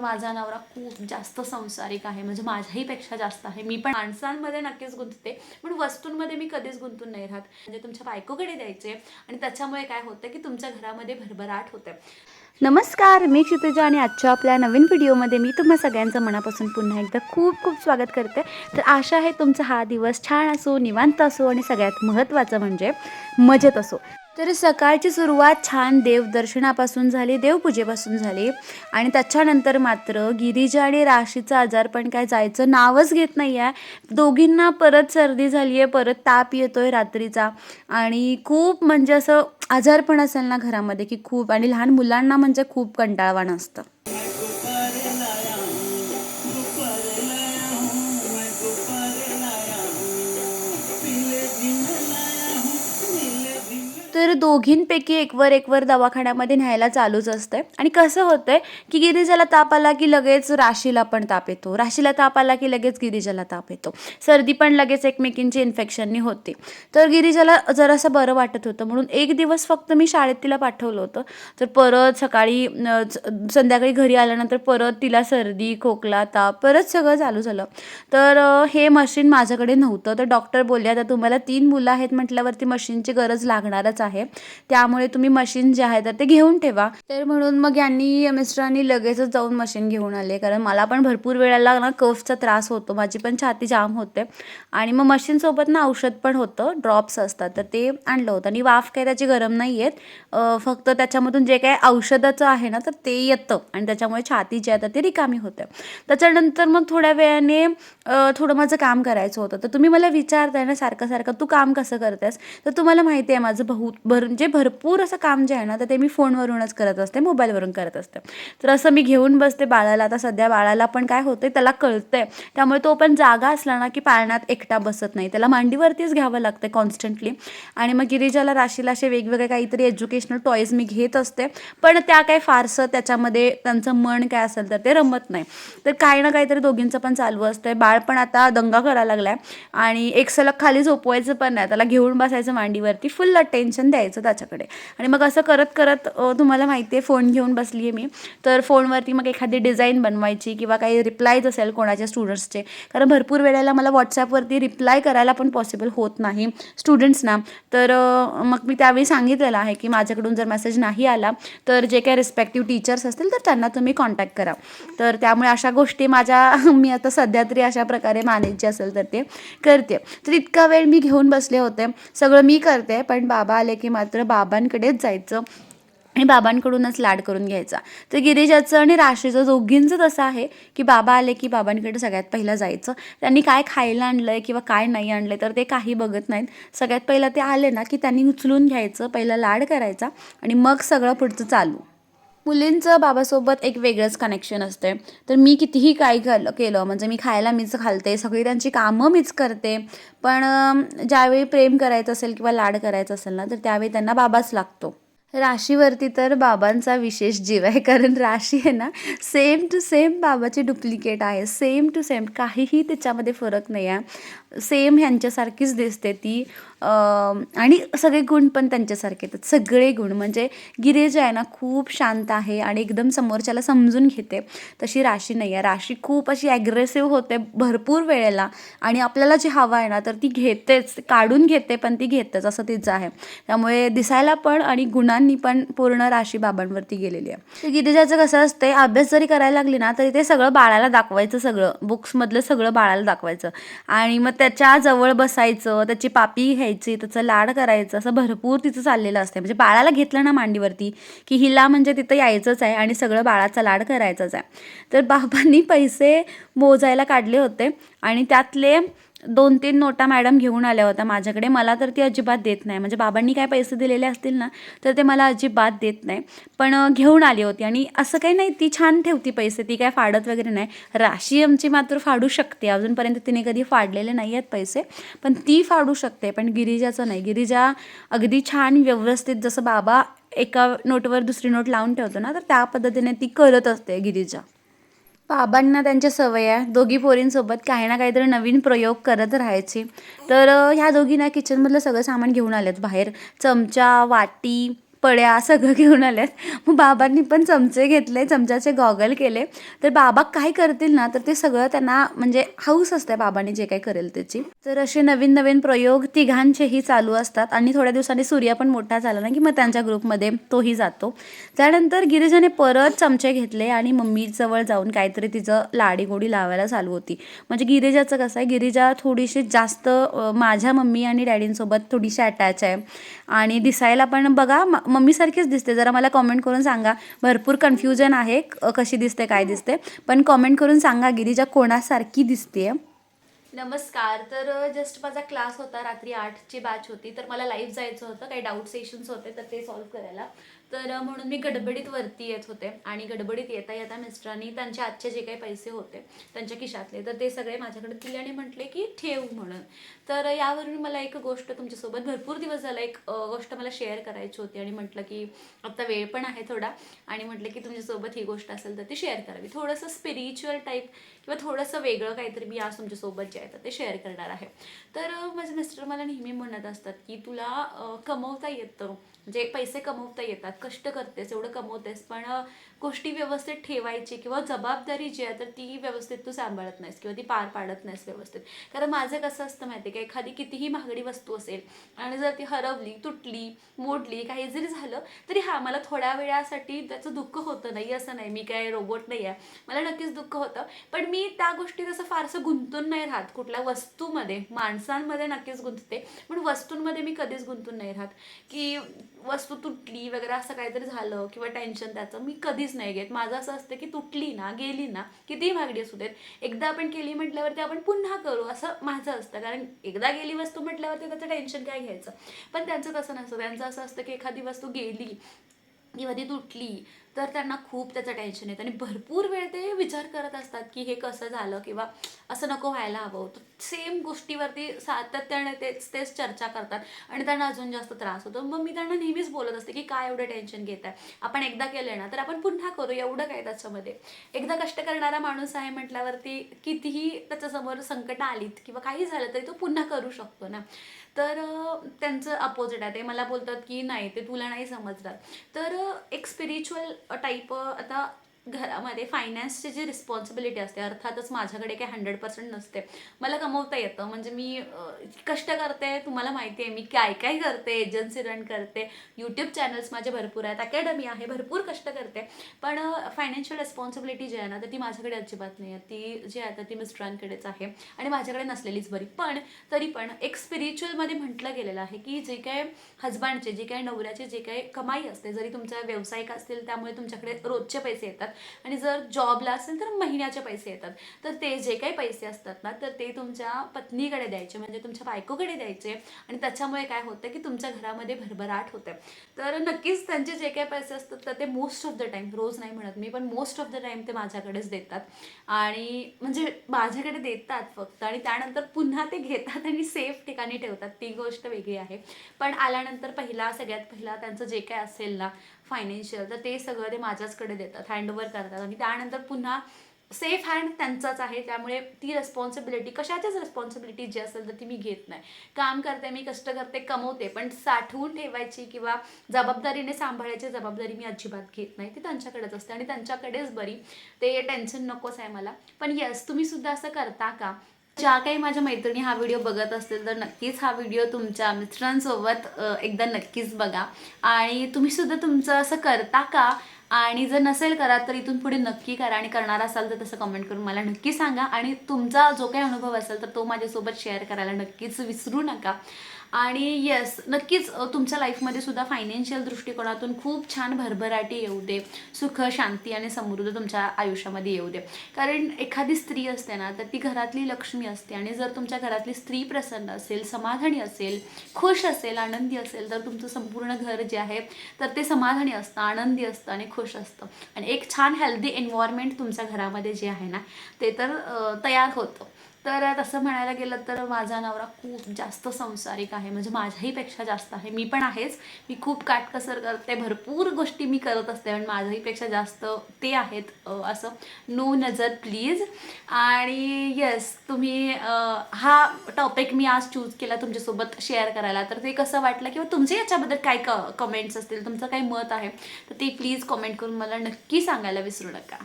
माझा नवरा खूप जास्त संसारिक आहे. म्हणजे माझ्याही पेक्षा जास्त आहे. मी पण माणसांमध्ये नक्कीच गुंतते पण वस्तूंमध्ये मी कधीच गुंतून नाही राहत. म्हणजे तुमच्या बायकोकडे द्यायचे आणि त्याच्यामुळे काय होतं की तुमच्या घरामध्ये भरभराट होते. नमस्कार मी क्षितिजा आणि आजच्या आपल्या नवीन व्हिडिओमध्ये मी तुम्हा सगळ्यांचं मनापासून पुन्हा एकदा खूप खूप स्वागत करते. तर आशा आहे तुमचा हा दिवस छान असो निवांत असो आणि सगळ्यात महत्त्वाचं म्हणजे मजेत असो. तर सकाळची सुरुवात छान देवदर्शनापासून झाली देवपूजेपासून झाली. आणि त्याच्यानंतर मात्र गिरीजा आणि राशीचं आजारपण काय जायचं नावच घेत नाही आहे दोघींना परत सर्दी झाली आहे परत ताप येतो आहे रात्रीचा. आणि खूप म्हणजे असं आजारपण असेल ना घरामध्ये की खूप आणि लहान मुलांना म्हणजे खूप कंटाळवाणं असतं. दोघींपैकी एकवर एकवर दवाखान्यामध्ये न्यायला चालूच असतंय. आणि कसं होतंय की गिरिजाला ताप आला की लगेच राशीला पण ताप येतो. राशीला ताप आला की लगेच गिरिजाला ताप येतो. सर्दी पण लगेच एकमेकींची इन्फेक्शननी होते. तर गिरिजाला जरासं बरं वाटत होतं. म्हणून एक दिवस फक्त मी शाळेत तिला पाठवलं होतं. तर परत सकाळी स- संध्याकाळी घरी आल्यानंतर परत तिला सर्दी खोकला ताप परत सगळं चालू झालं. तर हे मशीन माझ्याकडे नव्हतं. तर डॉक्टर बोलले आता तुम्हाला तीन मुलं आहेत म्हटल्यावरती मशीनची गरज लागणारच आहे. त्यामुळे तुम्ही मशीन जे आहे तर ते घेऊन ठेवा. तर म्हणून मग यांनी मिस्टरांनी लगेचच जाऊन मशीन घेऊन आले. कारण मला पण भरपूर वेळेला ना कफचा त्रास होतो. माझी पण छाती जाम होते. आणि मग मशीनसोबत ना औषध पण होतं. ड्रॉप्स असतात. तर ते आणलं होतं. आणि वाफ काही त्याची गरम नाही आहेत फक्त त्याच्यामधून जे काही औषधाचं आहे ना तर ते येतं. आणि त्याच्यामुळे छाती जी आहे तर ती रिकामी होते. त्याच्यानंतर मग थोड्या वेळाने थोडं माझं काम करायचं होतं. तर तुम्ही मला विचारताय ना सारखं सारखं तू काम कसं करतेस? तर तुम्हाला माहिती आहे माझं बहुत भर म्हणजे भरपूर असं काम जे आहे ना तर ते मी फोनवरूनच करत असते मोबाईलवरून करत असते. तर असं मी घेऊन बसते बाळाला. आता सध्या बाळाला पण काय होते त्याला कळतंय. त्यामुळे तो पण जागा असला ना की पाळण्यात एकटा बसत नाही. त्याला मांडीवरतीच घ्यावं लागतं कॉन्स्टंटली आणि मग गिरिजाला राशीला असे वेगवेगळे काहीतरी एज्युकेशनल टॉईज मी घेत असते. पण त्या काय फारसं त्याच्यामध्ये त्यांचं मन काय असेल तर ते रमत नाही. तर काही ना काहीतरी दोघींचं पण चालू असतंय. बाळ पण आता दंगा करायला लागलाय. आणि एक सलग खाली झोपवायचं पण नाही. त्याला घेऊन बसायचं मांडीवरती. फुल अटेन्शन द्यायचं. त्याच्याकडे. आणि मग असं करत करत तुम्हाला माहिती आहे फोन घेऊन बसली आहे मी. तर फोनवरती मग एखादी डिझाईन बनवायची किंवा काही रिप्लायज असेल कोणाच्या स्टुडंट्सचे. कारण भरपूर वेळेला मला व्हॉट्सॲपवरती रिप्लाय करायला पण पॉसिबल होत नाही. स्टुडंट्सना तर मग मी त्यावेळी सांगितलेलं आहे की माझ्याकडून जर मेसेज नाही आला तर जे काही रिस्पेक्टिव्ह टीचर्स असतील तर त्यांना तुम्ही कॉन्टॅक्ट करा. तर त्यामुळे अशा गोष्टी माझ्या मी आता सध्या तरी अशा प्रकारे मॅनेज जे असेल तर ते करते. तर इतका वेळ मी घेऊन बसले होते. सगळं मी करते पण बाबा आले की मात्र बाबांकडेच जायचं आणि बाबांकडूनच लाड करून घ्यायचा. तर गिरीजाचं आणि राशीचं दोघींचं तसं आहे की बाबा आले की बाबांकडे सगळ्यात पहिलं जायचं. त्यांनी काय खायला आणलं आहे किंवा काय नाही आणलं तर ते काही बघत नाहीत. सगळ्यात पहिलं ते आले ना की त्यांनी उचलून घ्यायचं पहिलं लाड करायचा आणि मग सगळं पुढचं चालू. मुलींचं बाबासोबत एक वेगळंच कनेक्शन असते. तर मी कितीही काय केलं केलं म्हणजे मी खायला मीच घालते सगळी त्यांची कामं मीच करते पण ज्यावेळी प्रेम करायचं असेल किंवा लाड करायचं असेल ना तर त्यावेळी त्यांना बाबाच लागतो. राशीवरती तर बाबांचा विशेष जीव आहे. कारण राशी आहे ना सेम टू सेम बाबाची डुप्लिकेट आहे. सेम टू सेम काहीही त्याच्यामध्ये फरक नाही आहे. सेम ह्यांच्यासारखीच दिसते ती. आणि सगळे गुण पण त्यांच्यासारखे आहेत. सगळे गुण म्हणजे गिरीज आहे ना खूप शांत आहे आणि एकदम समोरच्याला समजून घेते. तशी राशी नाही आहे. राशी खूप अशी ॲग्रेसिव्ह होते भरपूर वेळेला. आणि आपल्याला जी हवा आहे ना तर ती घेतेच. काढून घेते पण ती घेतेच. असं तिचं आहे. त्यामुळे दिसायला पण आणि गुणांनी पण पूर्ण राशी बाबांवरती गेलेली आहे. तर गिरिजाचं कसं असते अभ्यास जरी करायला लागली ना तरी ते सगळं बाळाला दाखवायचं सगळं. बुक्समधलं सगळं बाळाला दाखवायचं. आणि मग त्याच्याजवळ बसायचं त्याची पापी घ्यायची त्याचं लाड करायचं असं भरपूर तिचं चाललेलं असते म्हणजे बाळाला घेतलं ना मांडीवरती की हिला म्हणजे तिथं यायचंच आहे आणि सगळं बाळाचा लाड करायचंच आहे. तर बाबांनी पैसे मोजायला काढले होते आणि त्यातले दोन तीन नोटा मॅडम घेऊन आल्या होत्या माझ्याकडे. मला तर ती अजिबात देत नाही. म्हणजे बाबांनी काय पैसे दिलेले असतील ना तर ते मला अजिबात देत नाही. पण घेऊन आली होती आणि असं काही नाही ती छान ठेवती पैसे. ती काय फाडत वगैरे नाही. राशी आमची मात्र फाडू शकते. अजूनपर्यंत तिने कधी फाडलेले नाही आहेत पैसे. पण ती फाडू शकते. पण गिरिजाचं नाही. गिरिजा अगदी छान व्यवस्थित जसं बाबा एका नोटवर दुसरी नोट लावून ठेवतो ना तर त्या पद्धतीने ती करत असते गिरिजा. बाबांना त्यांच्या सवय आहे दोघी पोरींसोबत काही ना काहीतरी नवीन प्रयोग करत राहायचे. तर ह्या दोघींना किचनमधलं सगळं सामान घेऊन आलेत बाहेर. चमचा वाटी पड्या सगळं घेऊन आल्यात. मग बाबांनी पण चमचे घेतले चमच्याचे गॉगल केले. तर बाबा काय करतील ना तर ते सगळं त्यांना म्हणजे हाऊस असते बाबांनी जे काही करेल त्याची. तर असे नवीन नवीन प्रयोग तिघांचेही चालू असतात. आणि थोड्या दिवसांनी सूर्य पण मोठा झाला ना की मग त्यांच्या ग्रुपमध्ये तोही जातो. त्यानंतर गिरिजाने परत चमचे घेतले आणि मम्मीजवळ जाऊन काहीतरी तिचं लाडीगोडी लावायला चालू होती. म्हणजे गिरिजाचं कसं आहे गिरिजा थोडीशी जास्त माझ्या मम्मी आणि डॅडींसोबत थोडीशी अटॅच आहे. आणि दिसायला पण बघा मम्मीसारखीच दिसते. जरा मला कॉमेंट करून सांगा. भरपूर कन्फ्युजन आहे. कशी दिसते काय दिसते? पण कॉमेंट करून सांगा गिरीजा कोणासारखी दिसते नमस्कार. तर जस्ट माझा क्लास होता. रात्री आठची बॅच होती. तर मला लाईव्ह जायचं होतं. काही डाऊट सेशन्स होते तर ते सॉल्व्ह करायला. तर म्हणून मी गडबडीत वरती येत होते आणि गडबडीत येता येता मिस्टरांनी त्यांच्या आजचे जे काही पैसे होते त्यांच्या खिशातले तर ते सगळे माझ्याकडे दिले आणि म्हटले की ठेव म्हणून. तर यावरून मला एक गोष्ट तुमच्यासोबत भरपूर दिवस झाला एक गोष्ट मला शेअर करायची होती आणि म्हटलं की आता वेळ पण आहे थोडा आणि म्हटलं की तुमच्यासोबत ही गोष्ट असेल तर ती शेअर करावी. थोडंसं स्पिरिच्युअल टाईप किंवा थोडंसं वेगळं काहीतरी मी आज तुमच्यासोबत जे आहे तर ते शेअर करणार आहे. तर माझे मिस्टर मला नेहमी म्हणत असतात की तुला कमवता येतं म्हणजे पैसे कमवता येतात कष्ट करतेस एवढं कमवतेस पण गोष्टी व्यवस्थित ठेवायची किंवा जबाबदारी जी आहे तर ती व्यवस्थित तू सांभाळत नाहीस किंवा ती पार पाडत नाहीस व्यवस्थित. कारण माझं कसं असतं माहिती आहे का एखादी कितीही महागडी वस्तू असेल आणि जर ती हरवली तुटली मोडली काही जरी झालं तरी हा मला थोड्या वेळासाठी त्याचं दुःख होतं नाही असं नाही मी काय रोबोट नाही आहे. मला नक्कीच दुःख होतं. पण मी त्या गोष्टीत असं फारसं गुंतून नाही राहत. कुठल्या वस्तूमध्ये माणसांमध्ये नक्कीच गुंतते. पण वस्तूंमध्ये मी कधीच गुंतून नाही राहत. की वस्तू तुटली वगैरे असं काहीतरी झालं किंवा टेन्शन त्याचं मी कधीच नाही घेत. माझं असं असतं की तुटली ना गेली ना कितीही महागडी असू देत. एकदा आपण केली म्हटल्यावरती आपण पुन्हा करू असं माझं असतं. कारण एकदा गेली वस्तू म्हटल्यावरती त्याचं टेन्शन काय घ्यायचं? पण त्यांचं तसं नसतं. त्यांचं असं असतं की एखादी वस्तू गेली किंवा ती तुटली तर त्यांना खूप त्याचं टेन्शन येतं. आणि भरपूर वेळ ते विचार करत असतात की हे कसं झालं किंवा असं नको व्हायला हवं. तर सेम गोष्टीवरती सातत्याने तेच तेच चर्चा करतात. आणि त्यांना अजून जास्त त्रास होतो. मग मी त्यांना नेहमीच बोलत असते की काय एवढं टेन्शन घेत आहे? आपण एकदा केलं ना तर आपण पुन्हा करू. एवढं काय त्याच्यामध्ये? एकदा कष्ट करणारा माणूस आहे म्हटल्यावरती कितीही त्याच्यासमोर संकट आलीत किंवा काही झालं तरी तो पुन्हा करू शकतो ना. तर त्यांचं अपोजिट आहे. ते मला बोलतात की नाही ते तुला नाही समजणार. तर एक स्पिरिच्युअल टाईप आता घरामध्ये फायनान्सची जी रिस्पॉन्सिबिलिटी असते अर्थातच माझ्याकडे काही हंड्रेड पर्सेंट नसते. मला कमवता येतं. म्हणजे मी कष्ट करते तुम्हाला माहिती आहे मी काय काय करते एजन्सी रन करते यूट्यूब चॅनल्स माझे भरपूर आहेत अकॅडमी आहे भरपूर कष्ट करते. पण फायनान्शियल रिस्पॉन्सिबिलिटी जी आहे ना तर ती माझ्याकडे अजिबात नाही आहे. ती जी आहे तर ती मिस्टरांकडेच आहे. आणि माझ्याकडे नसलेलीच बरी. पण तरी पण एक स्पिरिच्युअलमध्ये म्हटलं गेलेलं आहे की जे काय हजबंडचे जे काही नवऱ्याचे जे काही कमाई असते जरी तुमचा व्यावसायिक असतील त्यामुळे तुमच्याकडे रोजचे पैसे येतात. आणि जर जॉबला असेल तर महिन्याचे पैसे येतात. तर ते जे काही पैसे असतात ना तर ते तुमच्या पत्नीकडे द्यायचे म्हणजे तुमच्या बायकोकडे द्यायचे. आणि त्याच्यामुळे काय होतं की तुमच्या घरामध्ये भरभराट होते. तर नक्कीच त्यांचे जे काही पैसे असतात तर ते मोस्ट ऑफ द टाईम रोज नाही म्हणत मी पण मोस्ट ऑफ द टाईम ते माझ्याकडेच देतात. आणि म्हणजे माझ्याकडे देतात फक्त. आणि त्यानंतर पुन्हा ते घेतात आणि सेफ ठिकाणी ठेवतात. ती गोष्ट वेगळी आहे. पण आल्यानंतर पहिला सगळ्यात पहिला त्यांचं जे काय असेल ना फायनान्शियल तर ते सगळं ते माझ्याचकडे देतात हँडओव्हर करतात. आणि त्यानंतर पुन्हा सेफ हँड त्यांचाच आहे त्यामुळे ती रेस्पॉन्सिबिलिटी कशाचीच रिस्पॉन्सिबिलिटी जी असेल तर ती मी घेत नाही. काम करते मी कष्ट करते कमवते पण साठवून ठेवायची किंवा जबाबदारीने सांभाळायची जबाबदारी मी अजिबात घेत नाही. ती त्यांच्याकडेच असते आणि त्यांच्याकडेच बरी. ते टेन्शन नकोच आहे मला. पण येस तुम्ही सुद्धा असं करता का? ज्या काही माझ्या मैत्रिणी हा व्हिडिओ बघत असतील तर नक्कीच हा व्हिडिओ तुमच्या मित्रांसोबत एकदा नक्कीच बघा. आणि तुम्ही सुद्धा तुमचं असं करता का? आणि जर नसेल करा तर इथून पुढे नक्की करा. आणि करणार असाल तर तसं कमेंट करून मला नक्की सांगा. आणि तुमचा जो काही अनुभव असेल तर तो माझ्यासोबत शेअर करायला नक्कीच विसरू नका. आणि येस नक्कीच तुमच्या लाईफमध्ये सुद्धा फायनान्शियल दृष्टिकोनातून खूप छान भरभराटी येऊ दे. सुख शांती आणि समृद्ध तुमच्या आयुष्यामध्ये येऊ दे. कारण एखादी स्त्री असते ना तर ती घरातली लक्ष्मी असते आणि जर तुमच्या घरातली स्त्री प्रसन्न असेल समाधानी असेल खुश असेल आनंदी असेल तर तुमचं संपूर्ण घर जे आहे तर ते समाधानी असतं आनंदी असतं आणि खुश असतं. आणि एक छान हेल्दी एन्व्हायरमेंट तुमच्या घरामध्ये जे आहे ना ते तर तयार होतं. तर तसं म्हणायला गेलं तर माझा नवरा खूप जास्त संसारिक आहे. म्हणजे माझ्याही पेक्षा जास्त आहे. मी पण आहेच. मी खूप काटकसर करते. भरपूर गोष्टी मी करत असते. पण माझ्याही पेक्षा जास्त ते आहेत असं नो नजर प्लीज. आणि येस तुम्ही हा टॉपिक मी आज चूज केला तुमच्यासोबत शेअर करायला. तर ते कसं वाटलं किंवा तुमचे याच्याबद्दल काय क कमेंट्स असतील तुमचं काही मत आहे तर ते प्लीज कमेंट करून मला नक्की सांगायला विसरू नका.